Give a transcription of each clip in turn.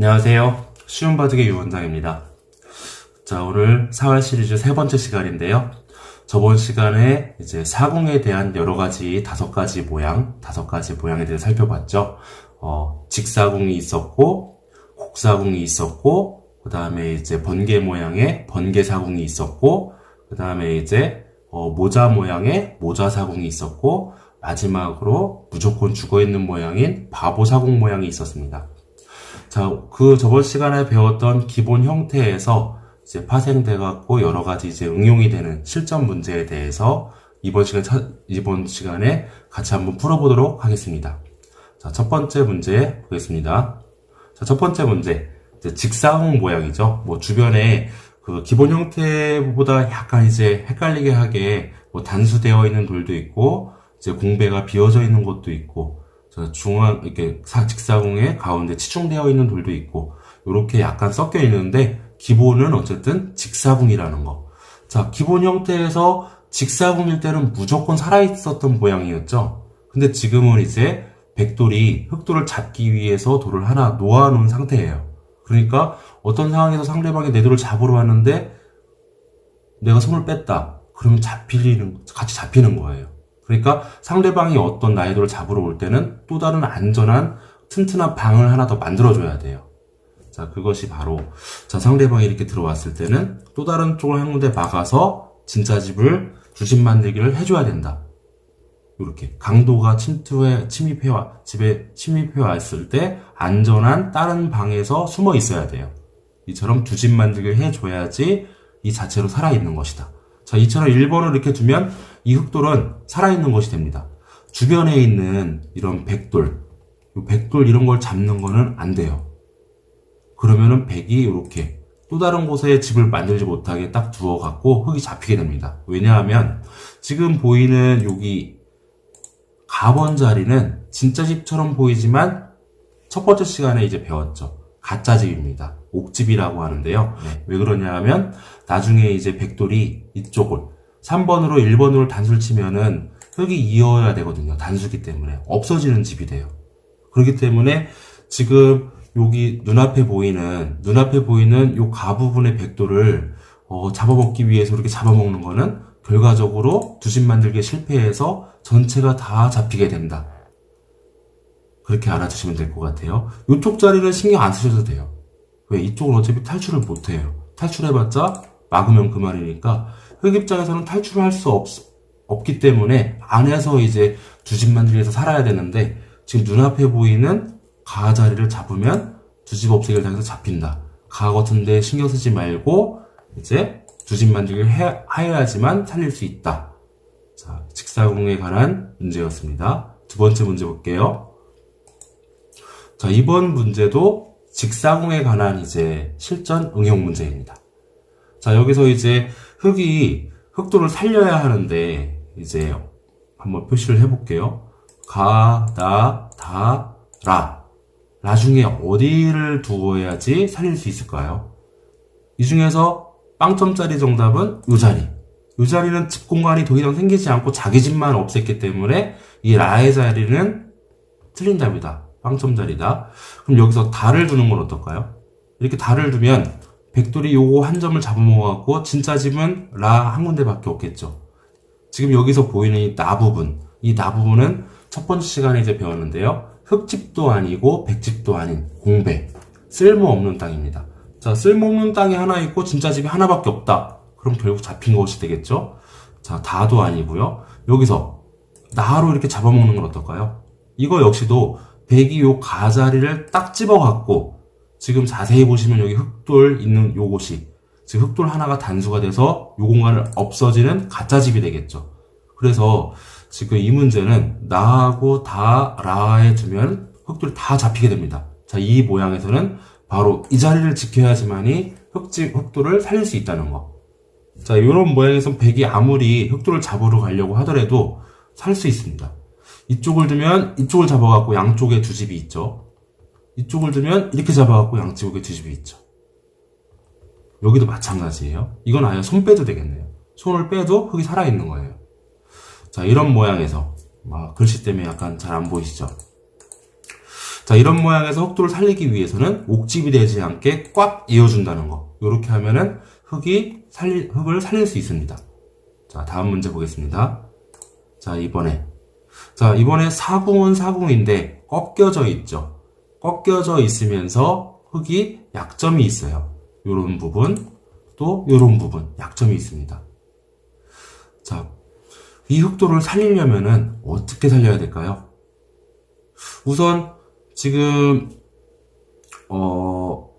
안녕하세요. 쉬운 바둑의 유원장입니다. 자, 오늘 4월 시리즈 세 번째 시간인데요. 저번 시간에 이제 사공에 대한 여러 가지 다섯 가지 모양, 다섯 가지 모양에 대해 살펴봤죠. 어, 직사공이 있었고, 곡사공이 있었고, 그 다음에 이제 번개 모양의 번개사공이 있었고, 그 다음에 이제 어, 모자 모양의 모자사공이 있었고, 마지막으로 무조건 죽어있는 모양인 바보사공 모양이 있었습니다. 자, 그 저번 시간에 배웠던 기본 형태에서 이제 파생돼 갖고 여러 가지 이제 응용이 되는 실전 문제에 대해서 이번 시간 차- 이번 시간에 같이 한번 풀어보도록 하겠습니다. 자, 첫 번째 문제 보겠습니다. 자, 첫 번째 문제 직사공 모양이죠. 뭐 주변에 그 기본 형태보다 약간 이제 헷갈리게 하게 뭐 단수되어 있는 돌도 있고 이제 공배가 비어져 있는 곳도 있고 저 중앙 이렇게 사 직사공의 가운데 치중되어 있는 돌도 있고 이렇게 약간 섞여 있는데 기본은 어쨌든 직사공이라는 거. 자 기본 형태에서 직사공일 때는 무조건 살아 있었던 모양이었죠. 근데 지금은 이제 백돌이 흑돌을 잡기 위해서 돌을 하나 놓아놓은 상태예요. 그러니까 어떤 상황에서 상대방이 내 돌을 잡으러 왔는데 내가 손을 뺐다. 그러면 잡히는 같이 잡히는 거예요. 그러니까 상대방이 어떤 돌을 잡으러 올 때는 또 다른 안전한 튼튼한 방을 하나 더 만들어줘야 돼요. 자, 그것이 바로, 자, 상대방이 이렇게 들어왔을 때는 또 다른 쪽을 한 군데 막아서 진짜 집을 주집 만들기를 해줘야 된다. 이렇게 강도가 침투해 침입해 와 집에 침입해 왔을 때 안전한 다른 방에서 숨어 있어야 돼요. 이처럼 두 집 만들기를 해줘야지 이 자체로 살아 있는 것이다. 자, 이처럼 1번을 이렇게 두면 이 흑돌은 살아 있는 것이 됩니다. 주변에 있는 이런 백돌, 이 백돌 이런 걸 잡는 거는 안 돼요. 그러면은 백이 이렇게 또 다른 곳에 집을 만들지 못하게 딱 두어 갖고 흙이 잡히게 됩니다. 왜냐하면 지금 보이는 여기 가번 자리는 진짜 집처럼 보이지만 첫 번째 시간에 이제 배웠죠. 가짜 집입니다. 옥집이라고 하는데요. 네, 왜 그러냐 하면 나중에 이제 백돌이 이쪽을 3번으로 1번으로 단수를 치면은 흙이 이어야 되거든요. 단수기 때문에 없어지는 집이 돼요. 그렇기 때문에 지금 여기 눈앞에 보이는 눈앞에 보이는 요 가 부분의 백돌을 어, 잡아먹기 위해서 이렇게 잡아먹는 거는 결과적으로 두 집 만들기에 실패해서 전체가 다 잡히게 된다. 그렇게 알아주시면 될 것 같아요. 이쪽 자리는 신경 안 쓰셔도 돼요. 왜? 이쪽은 어차피 탈출을 못 해요. 탈출해봤자 막으면 그만이니까 흑 입장에서는 탈출을 할수 없기 때문에 안에서 이제 두 집 만들기에서 살아야 되는데 지금 눈앞에 보이는 가 자리를 잡으면 두 집 없애기를 당해서 잡힌다. 가 같은데 신경 쓰지 말고 이제 두 집 만들기를 해, 해야지만 살릴 수 있다. 자, 직사공에 관한 문제였습니다. 두 번째 문제 볼게요. 자, 이번 문제도 직사공에 관한 이제 실전 응용 문제입니다. 자, 여기서 이제 흙이 흑도를 살려야 하는데 이제 한번 표시를 해볼게요. 가, 다, 다, 라. 라 중에 어디를 두어야지 살릴 수 있을까요? 이 중에서 빵점짜리 정답은 이 자리. 이 자리는 집 공간이 더 이상 생기지 않고 자기 집만 없앴기 때문에 이 라의 자리는 틀린 답이다. 빵점 자리다. 그럼 여기서 달을 두는 건 어떨까요? 이렇게 달을 두면 백돌이 요거 한 점을 잡아먹어갖고 진짜 집은 라 한 군데밖에 없겠죠. 지금 여기서 보이는 이 나 부분, 이 나 부분은 첫 번째 시간에 이제 배웠는데요. 흙집도 아니고 백집도 아닌 공배, 쓸모없는 땅입니다. 자, 쓸모없는 땅이 하나 있고 진짜 집이 하나밖에 없다. 그럼 결국 잡힌 것이 되겠죠? 자, 다도 아니고요. 여기서 나로 이렇게 잡아먹는 건 어떨까요? 이거 역시도 백이 요 가자리를 딱 집어갖고 지금 자세히 보시면 여기 흑돌 있는 요 곳이 지금 흑돌 하나가 단수가 돼서 요 공간을 없어지는 가짜 집이 되겠죠. 그래서 지금 이 문제는 나하고 다 라에 두면 흑돌이 다 잡히게 됩니다. 자, 이 모양에서는 바로 이 자리를 지켜야지만이 흑집, 흑돌을 살릴 수 있다는 거. 자, 이런 모양에서 백이 아무리 흑돌을 잡으러 가려고 하더라도 살 수 있습니다. 이쪽을 두면 이쪽을 잡아갖고 양쪽에 두 집이 있죠. 이쪽을 두면 이렇게 잡아갖고 양쪽에 두 집이 있죠. 여기도 마찬가지예요. 이건 아예 손 빼도 되겠네요. 손을 빼도 흙이 살아있는 거예요. 자, 이런 모양에서 아, 글씨 때문에 약간 잘 안 보이시죠? 자, 이런 모양에서 흑도를 살리기 위해서는 옥집이 되지 않게 꽉 이어준다는 거. 이렇게 하면은 흙이 살리, 흙을 살릴 수 있습니다. 자, 다음 문제 보겠습니다. 자, 이번에. 자, 이번에 사궁은 사궁인데 꺾여져 있죠. 꺾여져 있으면서 흙이 약점이 있어요. 요런 부분, 또 요런 부분, 약점이 있습니다. 자, 이 흑도를 살리려면은 어떻게 살려야 될까요? 우선 지금 어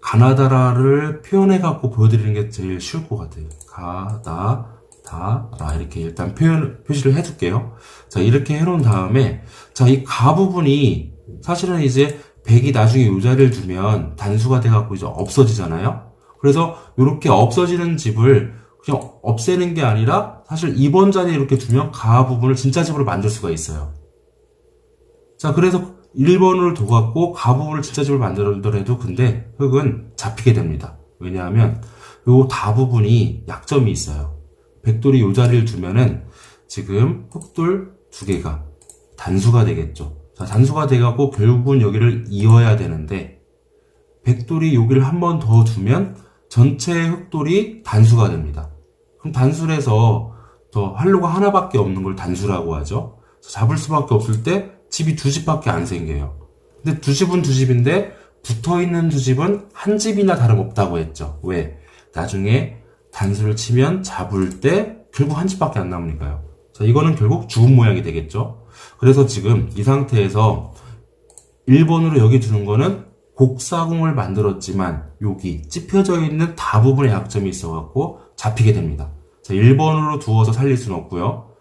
가나다라를 표현해 갖고 보여드리는 게 제일 쉬울 것 같아요. 가다 다라 이렇게 일단 표현 표시를 해둘게요. 자 이렇게 해놓은 다음에 자 이 가 부분이 사실은 이제 백이 나중에 요 자리를 두면 단수가 돼 갖고 이제 없어지잖아요. 그래서 이렇게 없어지는 집을 그냥 없애는 게 아니라 사실 2번 자리에 이렇게 두면 가 부분을 진짜 집으로 만들 수가 있어요. 자, 그래서 1번을 둬갖고 가 부분을 진짜 집을 만들더라도 근데 흙은 잡히게 됩니다. 왜냐하면 요 다 부분이 약점이 있어요. 백돌이 요 자리를 두면은 지금 흑돌 두 개가 단수가 되겠죠. 자, 단수가 돼갖고 결국은 여기를 이어야 되는데 백돌이 여기를 한 번 더 두면 전체 흑돌이 단수가 됩니다. 그럼 단수에서 더 활로가 하나밖에 없는 걸 단수라고 하죠. 잡을 수밖에 없을 때 집이 두 집밖에 안 생겨요. 근데 두 집은 두 집인데 붙어 있는 두 집은 한 집이나 다름없다고 했죠. 왜? 나중에 단수를 치면 잡을 때 결국 한 집밖에 안 남으니까요. 자, 이거는 결국 죽은 모양이 되겠죠. 그래서 지금 이 상태에서 1번으로 여기 두는 거는 곡사공을 만들었지만 여기 찝혀져 있는 다 부분에 약점이 있어갖고 잡히게 됩니다. 자, 1번으로 두어서 살릴 수는 없고요.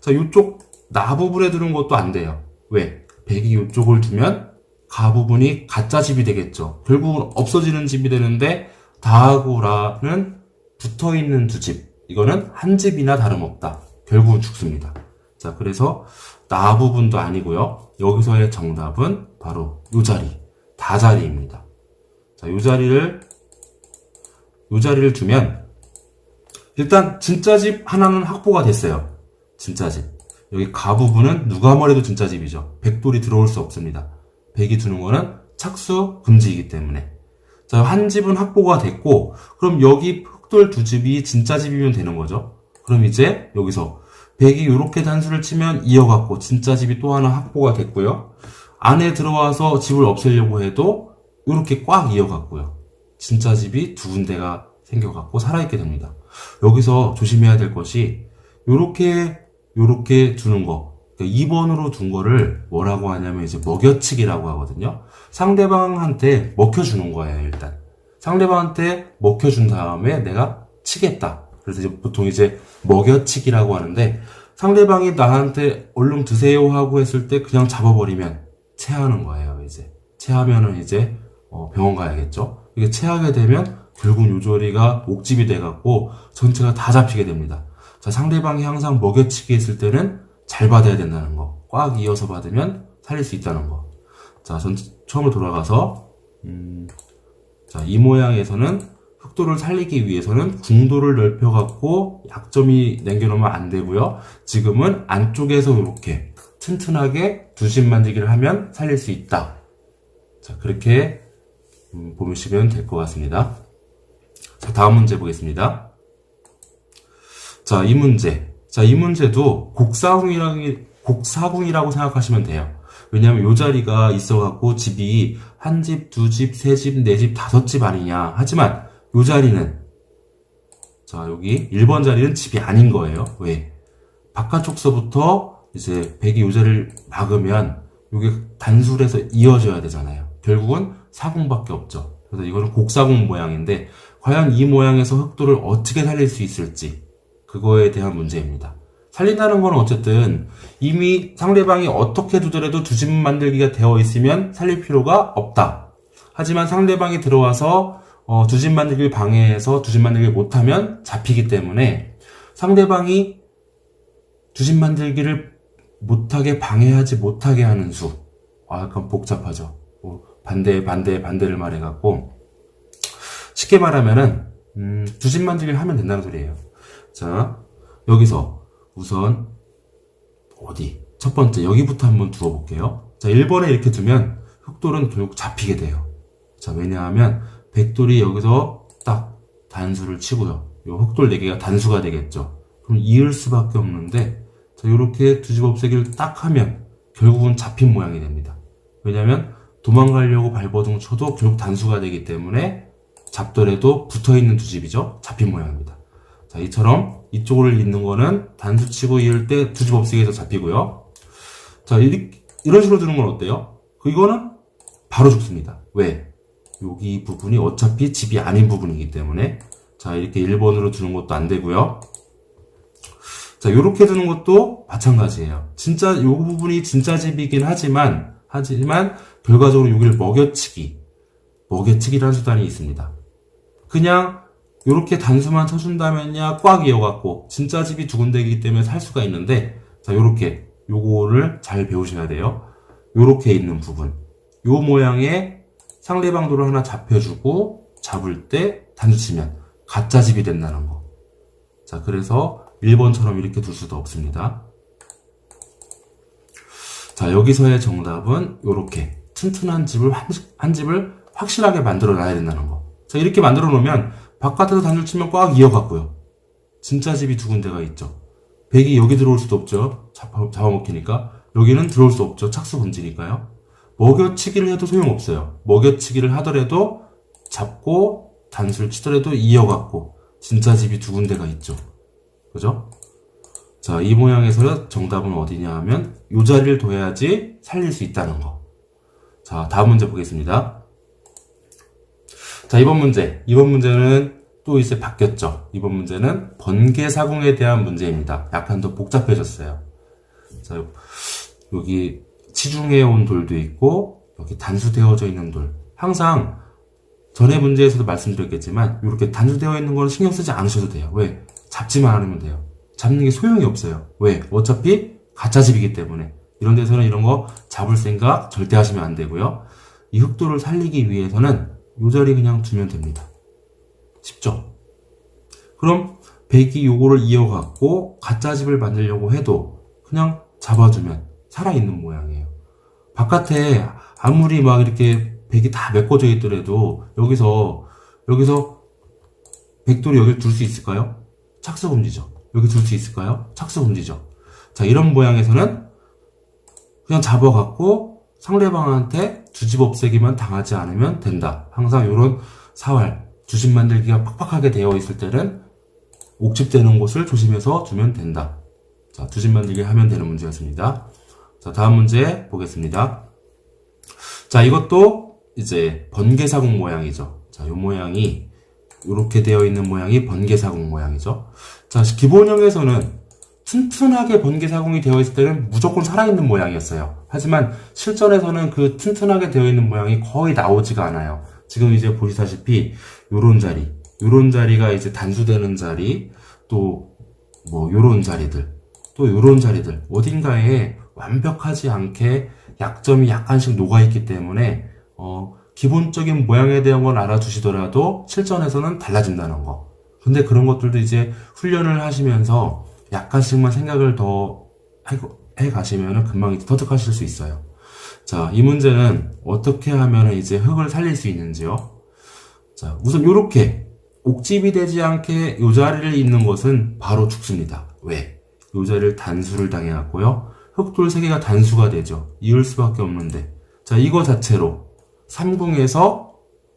자, 이쪽 나 부분에 두는 것도 안 돼요. 왜? 백이 이쪽을 두면 가 부분이 가짜 집이 되겠죠. 결국은 없어지는 집이 되는데 다하고라는 붙어 있는 두 집. 이거는 한 집이나 다름없다. 결국은 죽습니다. 자, 그래서 나 부분도 아니고요. 여기서의 정답은 바로 이 자리, 다 자리입니다. 자, 이 자리를 이 자리를 두면 일단 진짜 집 하나는 확보가 됐어요. 진짜 집. 여기 가 부분은 누가 뭐래도 진짜 집이죠. 백돌이 들어올 수 없습니다. 백이 두는 거는 착수 금지이기 때문에. 자, 한 집은 확보가 됐고, 그럼 여기 흑돌 두 집이 진짜 집이면 되는 거죠. 그럼 이제 여기서 백이 이렇게 단수를 치면 이어갖고 진짜 집이 또 하나 확보가 됐고요. 안에 들어와서 집을 없애려고 해도 이렇게 꽉 이어갔고요. 진짜 집이 두 군데가 생겨갖고 살아있게 됩니다. 여기서 조심해야 될 것이 이렇게 요렇게 두는 거. 그러니까 2번으로 둔 거를 뭐라고 하냐면 이제 먹여치기라고 하거든요. 상대방한테 먹혀주는 거예요, 일단. 상대방한테 먹혀준 다음에 내가 치겠다. 그래서 이제 보통 이제 먹여치기라고 하는데 상대방이 나한테 얼른 드세요 하고 했을 때 그냥 잡아버리면 체하는 거예요, 이제. 체하면은 이제 어, 병원 가야겠죠. 이게 체하게 되면 결국 요조리가 옥집이 돼갖고 전체가 다 잡히게 됩니다. 자, 상대방이 항상 먹여치기 했을 때는 잘 받아야 된다는 거. 꽉 이어서 받으면 살릴 수 있다는 거. 자, 전 처음으로 돌아가서, 음, 자, 이 모양에서는 흑도를 살리기 위해서는 궁도를 넓혀갖고 약점이 남겨놓으면 안 되고요. 지금은 안쪽에서 이렇게 튼튼하게 두심 만들기를 하면 살릴 수 있다. 자, 그렇게 음, 보시면 될 것 같습니다. 자, 다음 문제 보겠습니다. 자, 이 문제. 자, 이 문제도 곡사궁이라고, 생각하시면 돼요. 왜냐하면 요 자리가 있어갖고 집이 한 집, 두 집, 세 집, 네 집, 다섯 집 아니냐. 하지만 요 자리는 자, 여기 1번 자리는 집이 아닌 거예요. 왜? 바깥쪽서부터 이제 백이 요 자리를 막으면 요게 단술에서 이어져야 되잖아요. 결국은 사궁밖에 없죠. 그래서 이거는 곡사궁 모양인데 과연 이 모양에서 흑도를 어떻게 살릴 수 있을지 그거에 대한 문제입니다. 살린다는 건 어쨌든 이미 상대방이 어떻게 두더라도 두 집 만들기가 되어 있으면 살릴 필요가 없다. 하지만 상대방이 들어와서 어, 두 집 만들기를 방해해서 두 집 만들기를 못하면 잡히기 때문에 상대방이 두 집 만들기를 못하게 방해하지 못하게 하는 수. 아, 약간 복잡하죠. 뭐 반대, 반대, 반대를 말해갖고 쉽게 말하면은 음, 두 집 만들기를 하면 된다는 소리예요. 자, 여기서 우선 어디? 첫 번째 여기부터 한번 두어 볼게요. 자, 1번에 이렇게 두면 흑돌은 결국 잡히게 돼요. 자, 왜냐하면 백돌이 여기서 딱 단수를 치고요. 요 흑돌 4개가 단수가 되겠죠. 그럼 이을 수밖에 없는데, 자, 요렇게 두집 없애기를 딱 하면 결국은 잡힌 모양이 됩니다. 왜냐하면 도망가려고 발버둥 쳐도 결국 단수가 되기 때문에 잡더라도 붙어 있는 두 집이죠. 잡힌 모양입니다. 자, 이처럼 이쪽을 잇는 거는 단수 치고 이을 때 두 집 없애기에서 잡히고요. 자, 이, 이런 식으로 두는 건 어때요? 그 이거는 바로 죽습니다. 왜? 여기 부분이 어차피 집이 아닌 부분이기 때문에 자, 이렇게 1번으로 두는 것도 안 되고요. 자, 요렇게 두는 것도 마찬가지예요. 진짜 요 부분이 진짜 집이긴 하지만 하지만 결과적으로 여기를 먹여치기 먹여치기라는 수단이 있습니다. 그냥 요렇게 단수만 쳐준다면야 꽉 이어갖고 진짜 집이 두 군데이기 때문에 살 수가 있는데 자 요렇게 요거를 잘 배우셔야 돼요. 요렇게 있는 부분 요 모양의 상대방 도를 하나 잡혀주고 잡을 때 단수 치면 가짜 집이 된다는 거. 자 그래서 1번처럼 이렇게 둘 수도 없습니다. 자 여기서의 정답은 요렇게 튼튼한 집을 한, 집- 한 집을 확실하게 만들어 놔야 된다는 거. 자 이렇게 만들어 놓으면 바깥에서 단줄 치면 꽉 이어갔고요. 진짜 집이 두 군데가 있죠. 백이 여기 들어올 수도 없죠. 잡아, 잡아먹히니까. 여기는 들어올 수 없죠. 착수 금지니까요. 먹여치기를 해도 소용없어요. 먹여치기를 하더라도 잡고 단수를 치더라도 이어갔고 진짜 집이 두 군데가 있죠. 그죠? 자, 이 모양에서 정답은 어디냐 하면 이 자리를 둬야지 살릴 수 있다는 거. 자, 다음 문제 보겠습니다. 자, 이번 문제. 이번 문제는 또 이제 바뀌었죠. 이번 문제는 번개사공에 대한 문제입니다. 약간 더 복잡해졌어요. 자, 여기 치중해 온 돌도 있고, 여기 단수되어져 있는 돌. 항상 전에 문제에서도 말씀드렸겠지만, 이렇게 단수되어 있는 걸 신경 쓰지 않으셔도 돼요. 왜? 잡지만 않으면 돼요. 잡는 게 소용이 없어요. 왜? 어차피 가짜집이기 때문에. 이런 데서는 이런 거 잡을 생각 절대 하시면 안 되고요. 이 흑도를 살리기 위해서는 이 자리 그냥 두면 됩니다. 쉽죠? 그럼 백이 요거를 이어갖고 가짜집을 만들려고 해도 그냥 잡아주면 살아있는 모양이에요. 바깥에 아무리 막 이렇게 백이 다 메꿔져 있더라도 여기서 여기서 백돌이 여기를 둘수 있을까요? 착수금지죠. 여기 둘 수 있을까요? 착수금지죠. 자 이런 모양에서는 그냥 잡아갖고 상대방한테 두 집 없애기만 당하지 않으면 된다. 항상 이런 사활 두집 만들기가 팍팍하게 되어 있을 때는 옥집되는 곳을 조심해서 두면 된다. 자, 두 집 만들기 하면 되는 문제였습니다. 자, 다음 문제 보겠습니다. 자, 이것도 이제 번개사공 모양이죠. 자, 이 모양이 이렇게 되어 있는 모양이 번개사공 모양이죠. 자, 기본형에서는 튼튼하게 번개사공이 되어 있을 때는 무조건 살아있는 모양이었어요. 하지만 실전에서는 그 튼튼하게 되어 있는 모양이 거의 나오지가 않아요. 지금 이제 보시다시피 요런 자리, 요런 자리가 이제 단수되는 자리, 또 뭐 요런 자리들, 또 요런 자리들 어딘가에 완벽하지 않게 약점이 약간씩 녹아있기 때문에 어, 기본적인 모양에 대한 건 알아두시더라도 실전에서는 달라진다는 거. 근데 그런 것들도 이제 훈련을 하시면서 약간씩만 생각을 더 해 가시면 금방 이제 터득하실 수 있어요. 자, 이 문제는 어떻게 하면 이제 흙을 살릴 수 있는지요? 자, 우선 요렇게 옥집이 되지 않게 요 자리를 잇는 것은 바로 죽습니다. 왜? 요 자리를 단수를 당해갖고요. 흑돌 3개가 단수가 되죠. 이을 수밖에 없는데. 자, 이거 자체로 삼궁에서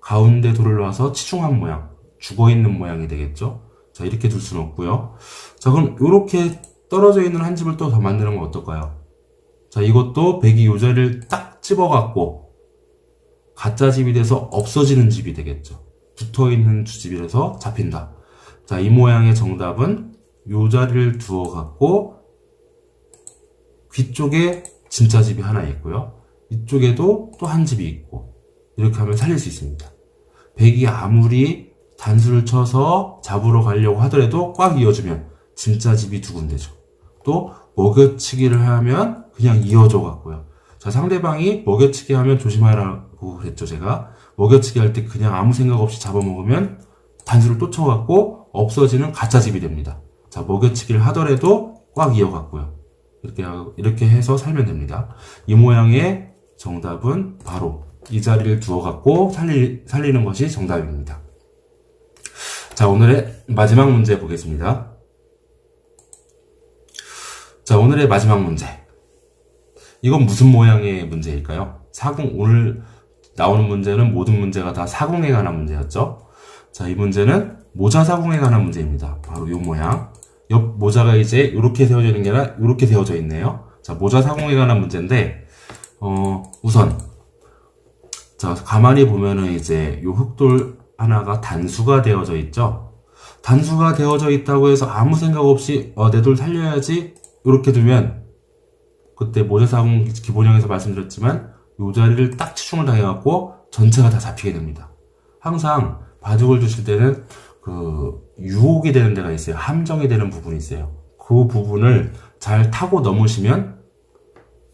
가운데 돌을 놔서 치중한 모양, 죽어있는 모양이 되겠죠. 자, 이렇게 둘 수는 없고요. 자, 그럼 요렇게 떨어져 있는 한 집을 또 더 만드는 건 어떨까요? 자, 이것도 백이 요 자리를 딱 집어 갖고 가짜 집이 돼서 없어지는 집이 되겠죠. 붙어 있는 두 집이라서 잡힌다. 자, 이 모양의 정답은 요 자리를 두어 갖고 귀쪽에 진짜 집이 하나 있고요. 이쪽에도 또 한 집이 있고 이렇게 하면 살릴 수 있습니다. 백이 아무리 단수를 쳐서 잡으러 가려고 하더라도 꽉 이어주면 진짜 집이 두 군데죠. 또 먹여치기를 하면 그냥 이어져 갖고요. 자, 상대방이 먹여치기 하면 조심하라고 그랬죠, 제가. 먹여치기 할 때 그냥 아무 생각 없이 잡아먹으면 단수를 또 쳐갖고 없어지는 가짜 집이 됩니다. 자, 먹여치기를 하더라도 꽉 이어갖고요. 이렇게, 이렇게 해서 살면 됩니다. 이 모양의 정답은 바로 이 자리를 두어 갖고 살리, 살리는 것이 정답입니다. 자, 오늘의 마지막 문제 보겠습니다. 자, 오늘의 마지막 문제. 이건 무슨 모양의 문제일까요? 사궁, 오늘 나오는 문제는 모든 문제가 다 사궁에 관한 문제였죠? 자, 이 문제는 모자 사궁에 관한 문제입니다. 바로 이 모양. 옆 모자가 이제 이렇게 세워져 있는 게 아니라 이렇게 세워져 있네요. 자, 모자 사궁에 관한 문제인데, 어, 우선, 자, 가만히 보면은 이제 요 흑돌 하나가 단수가 되어져 있죠? 단수가 되어져 있다고 해서 아무 생각 없이, 어, 내 돌 살려야지, 이렇게 두면, 그때 모자사공 기본형에서 말씀드렸지만, 요 자리를 딱 치중을 당해갖고, 전체가 다 잡히게 됩니다. 항상 바둑을 두실 때는, 그, 유혹이 되는 데가 있어요. 함정이 되는 부분이 있어요. 그 부분을 잘 타고 넘으시면,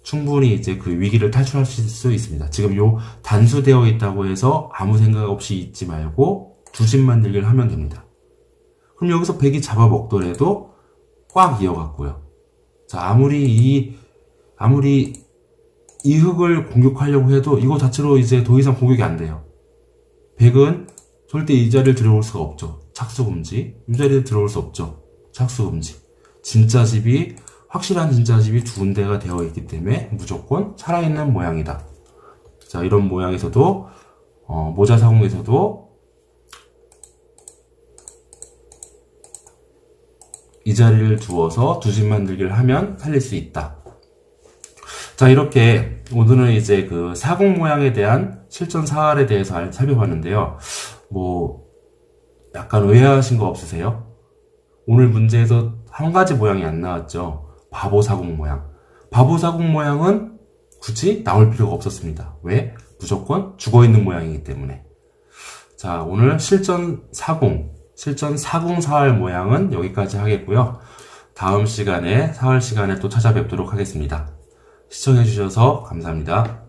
충분히 이제 그 위기를 탈출하실 수 있습니다. 지금 요 단수되어 있다고 해서 아무 생각 없이 있지 말고 두심 만들기를 하면 됩니다. 그럼 여기서 백이 잡아먹더라도 꽉 이어갔고요. 자, 아무리 이, 아무리 이 흙을 공격하려고 해도 이거 자체로 이제 더 이상 공격이 안 돼요. 백은 절대 이 자리를 들어올 수가 없죠. 착수 금지. 이 자리에 들어올 수 없죠. 착수 금지. 진짜 집이 확실한 진짜 집이 두 군데가 되어 있기 때문에 무조건 살아있는 모양이다. 자, 이런 모양에서도, 어, 모자 사공에서도 이 자리를 두어서 두 집 만들기를 하면 살릴 수 있다. 자, 이렇게 오늘은 이제 그 사공 모양에 대한 실전 사활에 대해서 알- 살펴봤는데요. 뭐, 약간 의아하신 거 없으세요? 오늘 문제에서 한 가지 모양이 안 나왔죠. 바보 사공 모양. 바보 사공 모양은 굳이 나올 필요가 없었습니다. 왜? 무조건 죽어 있는 모양이기 때문에. 자, 오늘 실전 사공, 실전 사공 사활 모양은 여기까지 하겠고요. 다음 시간에 사활 시간에 또 찾아뵙도록 하겠습니다. 시청해주셔서 감사합니다.